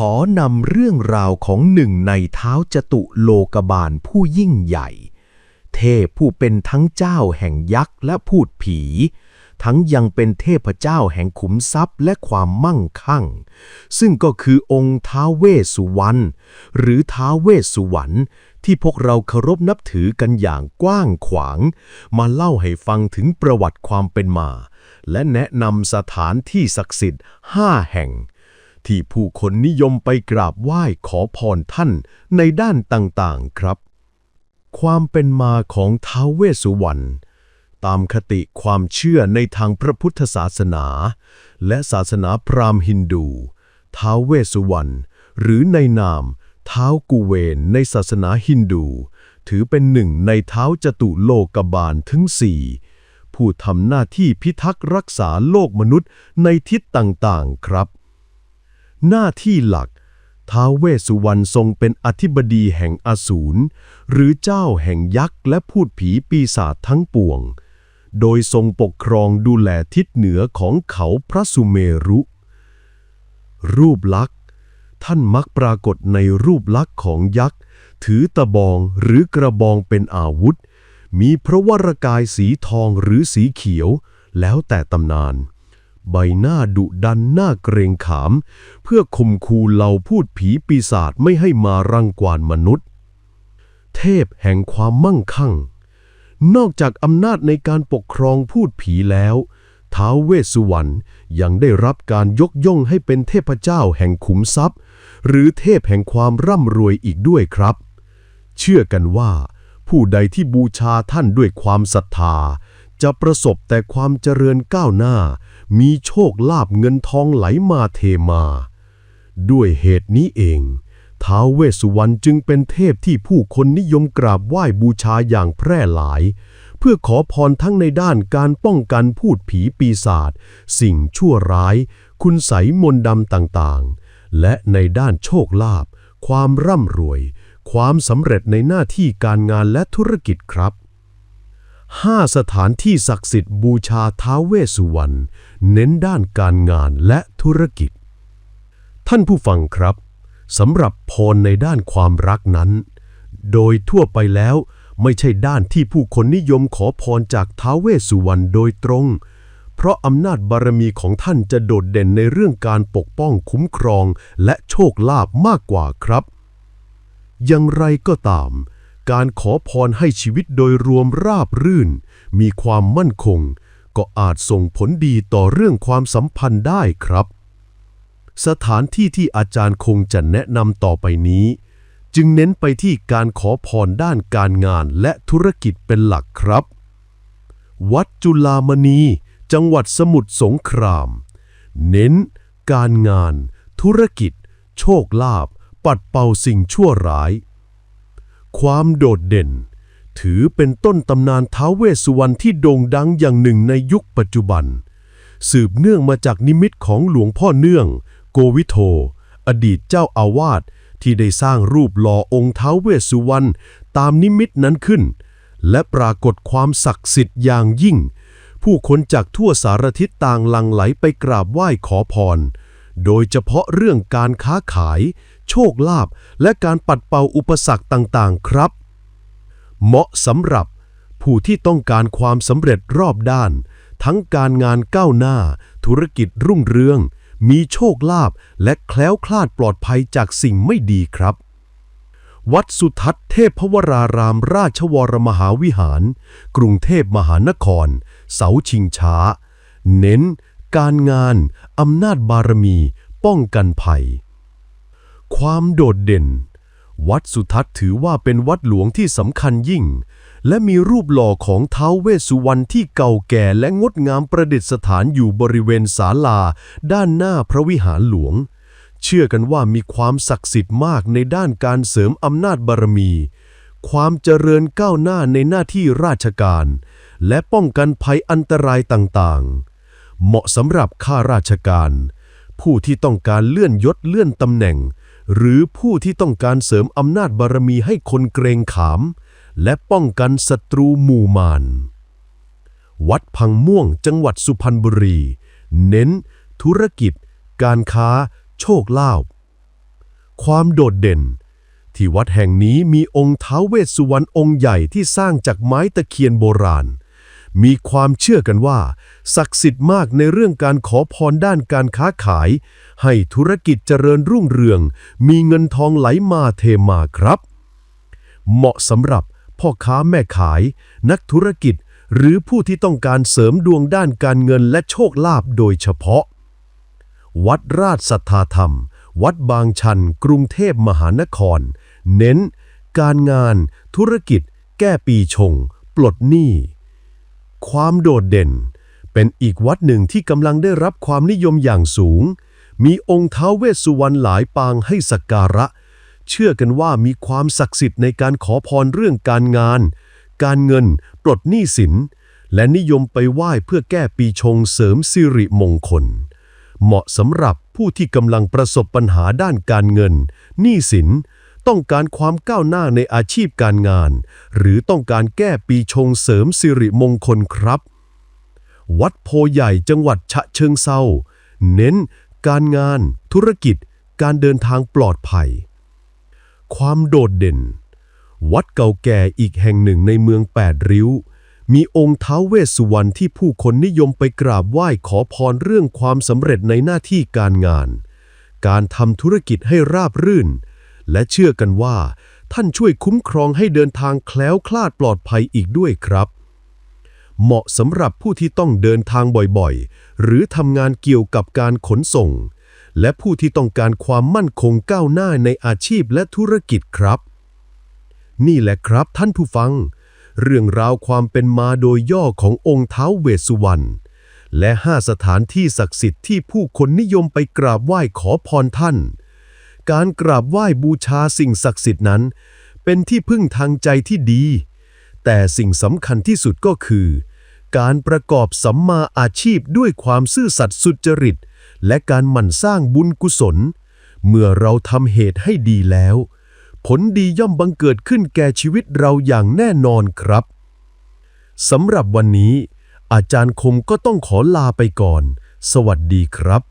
ขอนำเรื่องราวของหนึ่งในเท้าจตุโลกบาลผู้ยิ่งใหญ่ เทพผู้เป็นทั้งเจ้าแห่งยักษ์และพูดผี ทั้งยังเป็นเทพเจ้าแห่งขุมทรัพย์และความมั่งคั่ง ซึ่งก็คือองค์ท้าเวสุวรรณหรือท้าเวสสุวรรณที่พวกเราเคารพนับถือกันอย่างกว้างขวาง มาเล่าให้ฟังถึงประวัติความเป็นมา และแนะนำสถานที่ศักดิ์สิทธิ์ห้าแห่ง ที่ผู้คนนิยมไปกราบไหว้ขอพรท่านในด้านต่างๆครับ ความเป็นมาของท้าวเวสสุวรรณตามคติความเชื่อในทางพระพุทธศาสนา และศาสนาพราหมณ์ฮินดูท้าวเวสสุวรรณหรือในนามท้าวกุเวนในศาสนาฮินดู ถือเป็นหนึ่งในเท้าจตุโลกบาลถึงสี่ผู้ทำหน้าที่พิทักษ์รักษาโลกมนุษย์ในทิศต่างๆครับ หน้าที่หลัก ท้าวเวสสุวรรณทรงเป็นอธิบดีแห่งอสูร หรือเจ้าแห่งยักษ์และพูดผีปีศาจทั้งปวง โดยทรงปกครองดูแลทิศเหนือของเขาพระสุเมรุ รูปลักษณ์ท่านมักปรากฏในรูปลักษณ์ของยักษ์ ถือตะบองหรือกระบองเป็นอาวุธ มีพระวรกายสีทองหรือสีเขียว แล้วแต่ตำนาน ใบหน้าดุดันหน้าเกรงขาม เพื่อข่มขู่เหล่าพูดผีปีศาจไม่ให้มารังควานมนุษย์ เทพแห่งความมั่งคั่ง นอกจากอำนาจในการปกครองพูดผีแล้วท้าวเวสสุวรรณยังได้รับการยกย่องให้เป็นเทพเจ้าแห่งขุมทรัพย์ หรือเทพแห่งความร่ำรวยอีกด้วยครับ เชื่อกันว่า ผู้ใดที่บูชาท่านด้วยความศรัทธา จะประสบแต่ความเจริญก้าวหน้า มีโชคลาภเงินทองไหลมาเทมา ด้วยเหตุนี้เอง ท้าวเวสสุวรรณจึงเป็นเทพที่ผู้คนนิยมกราบไหว้บูชาอย่างแพร่หลาย เพื่อขอพรทั้งในด้านการป้องกันพูดผีปีศาจสิ่งชั่วร้าย คุณไสมนดำต่างๆ และในด้านโชคลาภความร่ำรวย ความสำเร็จในหน้าที่การงานและธุรกิจครับ ห้าสถานที่ศักดิ์สิทธิ์บูชาท้าวเวสสุวรรณเน้นด้านการงานและธุรกิจ ท่านผู้ฟังครับสำหรับพรในด้านความรักนั้น โดยทั่วไปแล้วไม่ใช่ด้านที่ผู้คนนิยมขอพรจากท้าวเวสสุวรรณโดยตรง เพราะอำนาจบารมีของท่านจะโดดเด่นในเรื่องการปกป้องคุ้มครองและโชคลาภมากกว่าครับ อย่างไรก็ตาม การขอพรให้ชีวิตโดยรวมราบรื่น มีความมั่นคง ก็อาจส่งผลดีต่อเรื่องความสัมพันธ์ได้ครับ สถานที่ที่อาจารย์คงจะแนะนำต่อไปนี้ จึงเน้นไปที่การขอพรด้านการงานและธุรกิจเป็นหลักครับ วัดจุลามณี จังหวัดสมุทรสงคราม เน้น การงาน ธุรกิจ โชคลาภปัดเป่าสิ่งชั่วร้าย ความโดดเด่น ถือเป็นต้นตำนานท้าวเวสสุวรรณที่โด่งดังอย่างหนึ่งในยุคปัจจุบัน สืบเนื่องมาจากนิมิตของหลวงพ่อเนื่อง โกวิโท อดีตเจ้าอาวาสที่ได้สร้างรูปหล่อองค์ท้าวเวสสุวรรณตามนิมิตนั้นขึ้น และปรากฏความศักดิ์สิทธิ์อย่างยิ่ง ผู้คนจากทั่วสารทิศต่างหลั่งไหลไปกราบไหว้ขอพร โดยเฉพาะเรื่องการค้าขาย โชคลาภและการปัดเป่าอุปสรรคต่างๆครับ เหมาะสำหรับผู้ที่ต้องการความสำเร็จรอบด้าน ทั้งการงานก้าวหน้า ธุรกิจรุ่งเรือง มีโชคลาภและแคล้วคลาดปลอดภัยจากสิ่งไม่ดีครับ วัดสุทัศน์เทพวรารามราชวรมหาวิหาร กรุงเทพมหานคร เสาชิงช้า เน้น การงาน อำนาจบารมี ป้องกันภัย ความโดดเด่น วัดสุทัศน์ถือว่าเป็นวัดหลวงที่สำคัญยิ่ง และมีรูปหล่อของท้าวเวสสุวรรณที่เก่าแก่และงดงามประดิษฐานอยู่บริเวณศาลา ด้านหน้าพระวิหารหลวง เชื่อกันว่ามีความศักดิ์สิทธิ์มากในด้านการเสริมอำนาจบารมี ความเจริญก้าวหน้าในหน้าที่ราชการ และป้องกันภัยอันตรายต่างๆ เหมาะสำหรับข้าราชการ ผู้ที่ต้องการเลื่อนยศเลื่อนตำแหน่ง หรือผู้ที่ต้องการเสริมอำนาจบารมีให้คนเกรงขาม และป้องกันศัตรูหมู่มารวัดพังม่วงจังหวัดสุพรรณบุรี เน้น ธุรกิจ การค้า โชคลาภความโดดเด่น ที่วัดแห่งนี้มีองค์ท้าวเวสสุวรรณองค์ใหญ่ที่สร้างจากไม้ตะเคียนโบราณ มีความเชื่อกันว่า ศักดิ์สิทธิ์มากในเรื่องการขอพรด้านการค้าขาย ให้ธุรกิจเจริญรุ่งเรือง มีเงินทองไหลมาเทมาครับ เหมาะสำหรับพ่อค้าแม่ขาย นักธุรกิจ หรือผู้ที่ต้องการเสริมดวงด้านการเงินและโชคลาภโดยเฉพาะ วัดราชสัทธาธรรม วัดบางชัน กรุงเทพมหานคร เน้น การงาน ธุรกิจ แก้ปีชง ปลดหนี้ ความโดดเด่น เป็นอีกวัดหนึ่งที่กำลังได้รับความนิยมอย่างสูง มีองค์ท้าวเวสสุวรรณหลายปางให้สักการะ เชื่อกันว่ามีความศักดิ์สิทธิ์ในการขอพรเรื่องการงาน การเงิน ปลดหนี้สิน และนิยมไปไหว้เพื่อแก้ปีชงเสริมสิริมงคล เหมาะสำหรับผู้ที่กำลังประสบปัญหาด้านการเงิน หนี้สิน ต้องการความก้าวหน้าในอาชีพการงาน หรือต้องการแก้ปีชงเสริมสิริมงคลครับ วัดโพใหญ่จังหวัดฉะเชิงเซาเน้น การงาน ธุรกิจ การเดินทางปลอดภัย ความโดดเด่น วัดเก่าแก่อีกแห่งหนึ่งในเมืองแปดริ้ว มีองค์ท้าวเวสสุวรรณที่ผู้คนนิยมไปกราบไหว้ขอพรเรื่องความสำเร็จในหน้าที่การงาน การทำธุรกิจให้ราบรื่น และเชื่อกันว่า ท่านช่วยคุ้มครองให้เดินทางแคล้วคลาดปลอดภัยอีกด้วยครับ เหมาะสำหรับผู้ที่ต้องเดินทางบ่อยๆ หรือทำงานเกี่ยวกับการขนส่ง และผู้ที่ต้องการความมั่นคงก้าวหน้าในอาชีพและธุรกิจครับ นี่แหละครับท่านผู้ฟัง เรื่องราวความเป็นมาโดยย่อขององค์เท้าเวสสุวรรณและห้าสถานที่ศักดิ์สิทธิ์ที่ผู้คนนิยมไปกราบไหว้ขอพรท่าน การกราบไหว้บูชาสิ่งศักดิ์สิทธิ์นั้น เป็นที่พึ่งทางใจที่ดี แต่สิ่งสำคัญที่สุดก็คือ การประกอบสัมมาอาชีพด้วยความซื่อสัตย์สุจริต และการหมั่นสร้างบุญกุศล เมื่อเราทำเหตุให้ดีแล้ว ผลดีย่อมบังเกิดขึ้นแก่ชีวิตเราอย่างแน่นอนครับสำหรับวันนี้ อาจารย์คมก็ต้องขอลาไปก่อน สวัสดีครับ